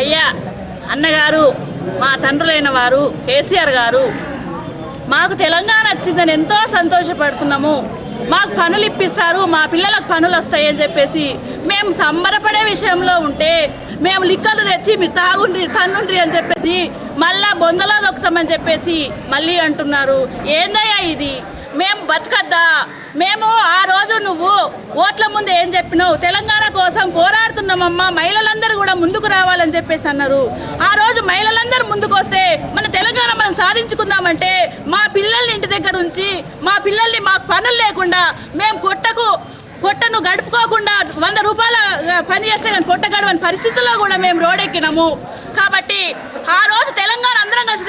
అయ్యా అన్నగారు మా తండ్రులైన వారు కేసీఆర్ గారు మాకు తెలంగాణ వచ్చిందని ఎంతో సంతోషపడుతున్నాము. మాకు పనులు ఇప్పిస్తారు మా పిల్లలకు పనులు వస్తాయని చెప్పేసి మేము సంబరపడే విషయంలో ఉంటే మేము లిక్కలు తెచ్చి మీరు తాగుండ్రి తన్నుండ్రి అని చెప్పేసి మళ్ళా బొందలో దొక్కుతామని చెప్పేసి మళ్ళీ అంటున్నారు. ఏందయ్యా ఇది? మేము బతకద్దా? మేము ఓట్ల ముందు ఏం చెప్పినావు? తెలంగాణ కోసం పోరాడుతున్నామమ్మా. మహిళలందరూ కూడా ముందుకు రావాలని చెప్పేసి అన్నారు. ఆ రోజు మహిళలందరూ ముందుకు వస్తే మన తెలంగాణ మనం సాధించుకుందామంటే మా పిల్లల్ని ఇంటి దగ్గర ఉంచి మా పిల్లల్ని మాకు పనులు లేకుండా మేము కొట్టకు పొట్టను గడుపుకోకుండా వంద రూపాయల పని చేస్తే కానీ పొట్ట గడవని పరిస్థితుల్లో కూడా మేము రోడెక్కినాము కాబట్టి ఆ రోజు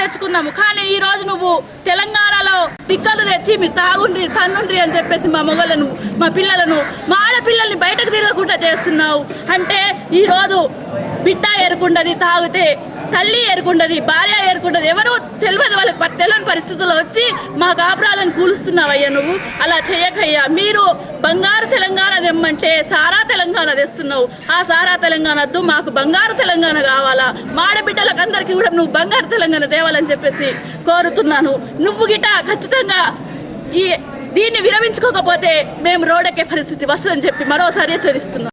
తెచ్చుకున్నాము. కానీ ఈ రోజు నువ్వు తెలంగాణలో టిక్కలు తెచ్చి మీరు తాగుండ్రి తన్నుండ్రి అని చెప్పేసి మా మొగలను మా పిల్లలను మా ఆడపిల్లల్ని బయటకు తిరగకుండా చేస్తున్నావు. అంటే ఈరోజు బిడ్డ ఎరుకుండది తాగితే తల్లి ఎరుకుండది భార్య ఎరుకుండది ఎవరు తెలియదు వాళ్ళకి తెలియని పరిస్థితుల్లో వచ్చి మా కాపురాలను కూలుస్తున్నావయ్యా నువ్వు. అలా చేయకయ్యా. మీరు బంగారు తెలంగాణ తెమ్మంటే సారా తెలంగాణ తెస్తున్నావు. ఆ సారా తెలంగాణ వద్దు మాకు బంగారు తెలంగాణ కావాలా. మాడబిడ్డలకు అందరికీ కూడా నువ్వు బంగారు తెలంగాణ తేవాలని చెప్పేసి కోరుతున్నాను. నువ్వు గిట ఖచ్చితంగా ఈ దీన్ని విరమించుకోకపోతే మేము రోడ్డెక్కే పరిస్థితి వస్తుందని చెప్పి మరోసారి హెచ్చరిస్తున్నాం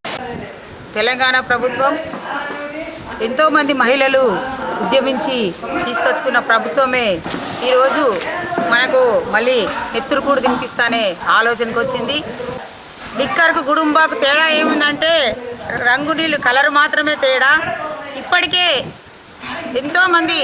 తెలంగాణ ప్రభుత్వం ఎంతోమంది మహిళలు ఉద్యమించి తీసుకొచ్చుకున్న ప్రభుత్వమే ఈరోజు మనకు మళ్ళీ నెత్తురుకూడు తినిపిస్తానే ఆలోచనకు వచ్చింది. లిక్కర్కు గుడుంబాకు తేడా ఏముందంటే రంగు నీళ్ళు కలర్ మాత్రమే తేడా. ఇప్పటికే ఎంతోమంది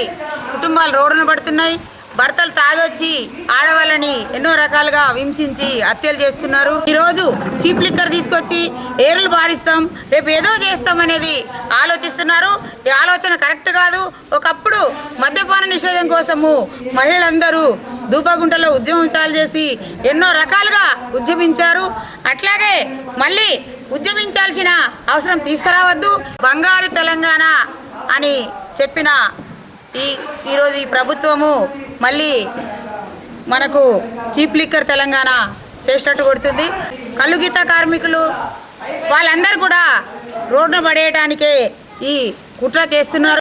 కుటుంబాలు రోడ్డున పడుతున్నాయి. భర్తలు తాగొచ్చి ఆడవాళ్ళని ఎన్నో రకాలుగా హింసించి హత్యలు చేస్తున్నారు. ఈరోజు చీప్ లిక్కర్ తీసుకొచ్చి ఏరులు బారిస్తాం రేపు ఏదో చేస్తాం అనేది ఆలోచిస్తున్నారు. ఈ ఆలోచన కరెక్ట్ కాదు. ఒకప్పుడు మద్యపాన నిషేధం కోసము మహిళలందరూ దూపగుంటలో ఉద్యమం చాలు చేసి ఎన్నో రకాలుగా ఉద్యమించారు. అట్లాగే మళ్ళీ ఉద్యమించాల్సిన అవసరం తీసుకురావద్దు. బంగారు తెలంగాణ అని చెప్పిన ఈ ఈరోజు ఈ ప్రభుత్వము మళ్ళీ మనకు చీప్ లిక్కర్ తెలంగాణ చేసినట్టు కొడుతుంది. కలుగీత కార్మికులు వాళ్ళందరూ కూడా రోడ్డు పడేయడానికే ఈ కుట్ర చేస్తున్నారు.